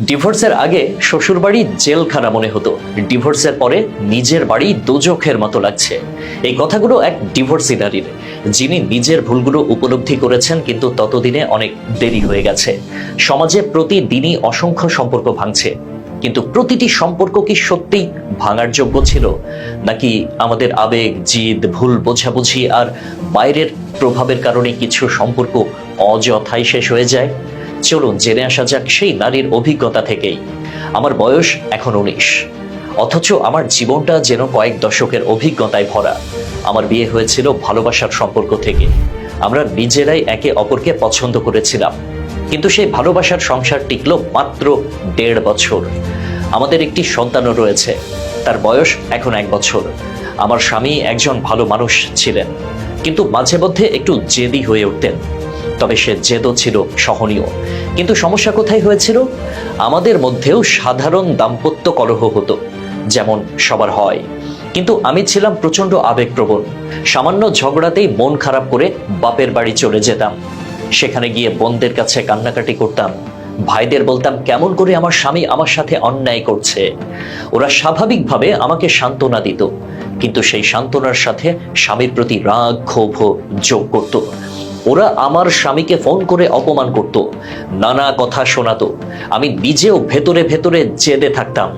ডিভোর্সের আগে শ্বশুর বাড়ি জেলখানা মনে হতো। ডিভোর্সের পরে নিজের বাড়ি দোজখের মতো লাগছে। এই কথাগুলো এক ডিভোর্সি নারীর। যিনি নিজের ভুলগুলো উপলব্ধি করেছেন কিন্তু ততদিনে অনেক দেরি হয়ে গেছে। সমাজে প্রতিদিনই অসংখ্য সম্পর্ক ভাঙছে। কিন্তু প্রতিটি সম্পর্ক কি সত্যিই ভাঙার যোগ্য ছিল? নাকি আমাদের আবেগ, জিদ, ভুল বোঝাবুঝি আর বাইরের প্রভাবের কারণে কিছু সম্পর্ক অযথাই শেষ হয়ে যায়? চলুন জেনে আসা যাক সেই নারীর অভিজ্ঞতা থেকেই। আমার বয়স এখন উনিশ। অথচ আমার জীবনটা যেন কয়েক দশকের অভিজ্ঞতায় ভরা। আমার বিয়ে হয়েছিল ভালোবাসার সম্পর্ক থেকে। আমরা নিজেরাই একে অপরকে পছন্দ করেছিলাম। কিন্তু সেই ভালোবাসার সংসার টিকল মাত্র দেড় বছর। আমাদের একটি সন্তানও রয়েছে। তার বয়স এখন এক বছর। আমার স্বামী একজন ভালো মানুষ ছিলেন। কিন্তু মাঝে মধ্যে একটু জেদি হয়ে উঠতেন। তবে সে জেদও ছিল সহনীয়। কিন্তু সমস্যা কোথায় হয়েছিল? আমাদের মধ্যেও সাধারণ দাম্পত্য কলহ হতো, যেমন সবার হয়। কিন্তু আমি ছিলাম প্রচণ্ড আবেগপ্রবণ। সামান্য ঝগড়াতেই মন খারাপ করে বাপের বাড়ি চলে যেতাম। সেখানে গিয়ে বোনদের কাছে কান্নাকাটি করতাম। ভাইদের বলতাম, কেমন করে আমার স্বামী আমার সাথে অন্যায় করছে? ওরা স্বাভাবিকভাবে আমাকে সান্ত্বনা দিত। কিন্তু সেই সান্ত্বনার সাথে স্বামীর প্রতি রাগ, ক্ষোভ যোগ করত। ওরা আমার স্বামীকে ফোন করে অপমান করত। নানা কথা শোনাতো। আমি নিজেও ভেতরে ভেতরে জেদে থাকতাম।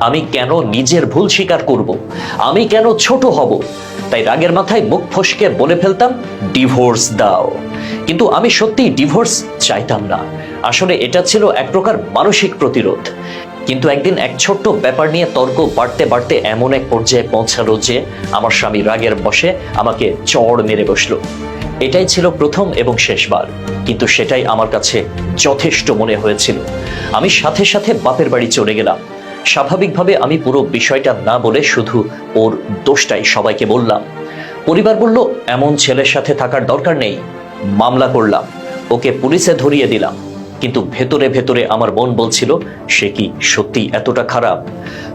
আমি কেন নিজের ভুল স্বীকার করব? আমি কেন ছোট হব? তাই রাগের মাথায় মুখ ফসকে বলে ফেলতাম, ডিভোর্স দাও। কিন্তু আমি সত্যিই ডিভোর্স চাইতাম না। আসলে এটা ছিল এক প্রকার মানসিক প্রতিরোধ। কিন্তু একদিন এক ছোট্ট ব্যাপার নিয়ে তর্ক বাড়তে বাড়তে এমন এক পর্যায়ে পৌঁছালো যে, আমার স্বামী রাগের বসে আমাকে চড় মেরে বসল। এটাই ছিল প্রথম এবং শেষবার, কিন্তু সেটাই আমার কাছে যথেষ্ট মনে হয়েছিল। আমি সাথে সাথে বাপের বাড়ি চলে গেলাম। স্বাভাবিকভাবে আমি পুরো বিষয়টা না বলে শুধু ওর দোষটাই সবাইকে বললাম। পরিবার বলল, এমন ছেলের সাথে থাকার দরকার নেই। মামলা করলাম। ওকে পুলিশে ধরিয়ে দিলাম। কিন্তু ভেতরে ভেতরে আমার মন বলছিল, সে কি সত্যি এতটা খারাপ?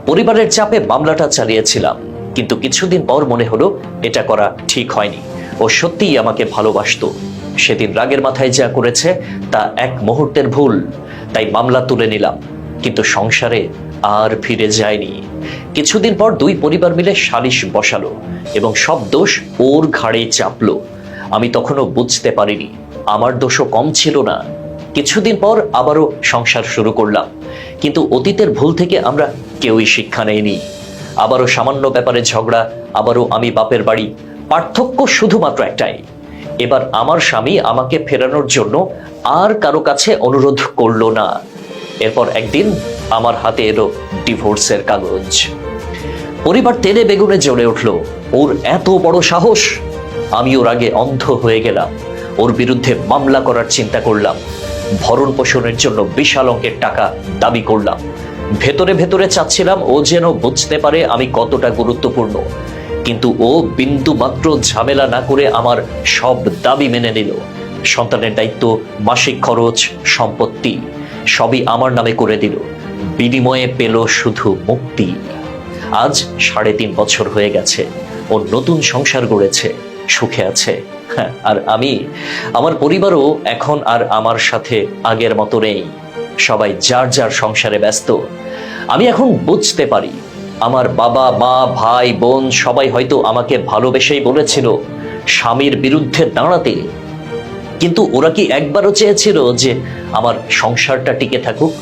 পরিবারের চাপে মামলাটা চালিয়েছিলাম। কিন্তু কিছুদিন পর মনে হলো, এটা করা ঠিক হয়নি। ও সত্যিই আমাকে ভালোবাসতো। সেদিন রাগের মাথায় যা করেছে, তা এক মুহূর্তের ভুল। তাই মামলা তুলে নিলাম। কিন্তু সংসারে আর ফিরে যায়নি। কিছুদিন পর দুই পরিবার মিলে সালিশ বসালো এবং সব দোষ ওর ঘাড়ে চাপলো। আমি তখনও বুঝতে পারিনি। আমার দোষও কম ছিল না। কিছুদিন পর আবারও সংসার শুরু করলাম। কিন্তু অতীতের ভুল থেকে আমরা কেউই শিক্ষা নেইনি। আবারও সামান্য ব্যাপারে ঝগড়া, আবারও আমি বাপের বাড়ি পার্থক্য শুধুমাত্র একটাই। এবার আমার স্বামী আমাকে ফেরানোর জন্য আর কারও কাছে অনুরোধ করল না। এরপর একদিন আমার হাতে এলো ডিভোর্সের কাগজ। পরিবার তেলে বেগুনে জ্বলে উঠল। ওর এত বড় সাহস! আমি ওর আগে অন্ধ হয়ে গেলাম। ওর বিরুদ্ধে মামলা করার চিন্তা করলাম। ভরণ পোষণের জন্য বিশাল অঙ্কের টাকা দাবি করলাম। ভেতরে ভেতরে চাচ্ছিলাম ও যেন বুঝতে পারে আমি কতটা গুরুত্বপূর্ণ। কিন্তু ও বিন্দু মাত্র ঝামেলা না করে আমার সব দাবি মেনে নিল। সন্তানের দায়িত্ব মাসিক খরচ সম্পত্তি সবই আমার নামে করে দিল। বিনিময়ে পেল শুধু মুক্তি। আজ সাড়ে তিন বছর হয়ে গেছে। ও নতুন সংসার গড়েছে সুখে আছে। হ্যাঁ, আর আমি আমার পরিবারও এখন আর আমার সাথে আগের মতো নেই। সবাই যার যার সংসারে ব্যস্ত। আমি এখন বুঝতে পারি আমার বাবা, মা, ভাই, বোন সবাই হয়তো আমাকে ভালোবেসেই বলেছিল স্বামীর বিরুদ্ধে দাঁড়াতে। কিন্তু ওরা কি একবারও চেয়েছিল যে আমার সংসারটা টিকে থাকুক?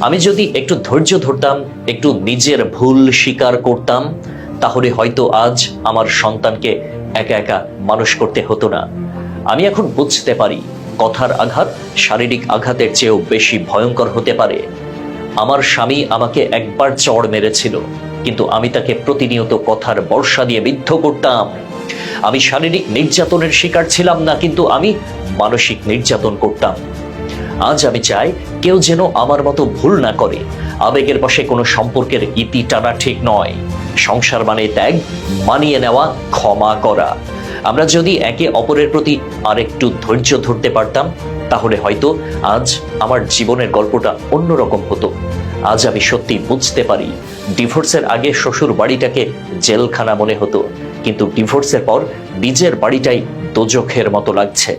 আমি যদি একটু ধৈর্য ধরতাম, একটু নিজের ভুল স্বীকার করতাম, তাহলে হয়তো আজ আমার সন্তানকে একা একা মানুষ করতে হতো না। আমি এখন বুঝতে পারি, কথার আঘাত শারীরিক আঘাতের চেয়েও বেশি ভয়ঙ্কর হতে পারে। আমার স্বামী আমাকে একবার চড় মেরেছিল। কিন্তু আমি তাকে প্রতিনিয়ত কথার বর্ষা দিয়ে বিদ্ধ করতাম। আমি শারীরিক নির্যাতনের শিকার ছিলাম না, কিন্তু আমি মানসিক নির্যাতন করতাম। আজ আমি চাই কেউ যেন আমার মতো ভুল না করে। আবেগের বসে কোনো সম্পর্কের ইতি টানা ঠিক নয়। সংসার মানে ত্যাগ, মানিয়ে নেওয়া, ক্ষমা করা। আমরা যদি একে অপরের প্রতি আরেকটু ধৈর্য ধরতে পারতাম, তাহলে হয়তো আজ আমার জীবনের গল্পটা অন্যরকম হতো। আজ আমি সত্যি বুঝতে পারি, ডিভোর্সের আগে শ্বশুর বাড়িটাকে জেলখানা মনে হতো, কিন্তু ডিভোর্সের পর নিজের বাড়িটাই দোজখের মতো লাগছে।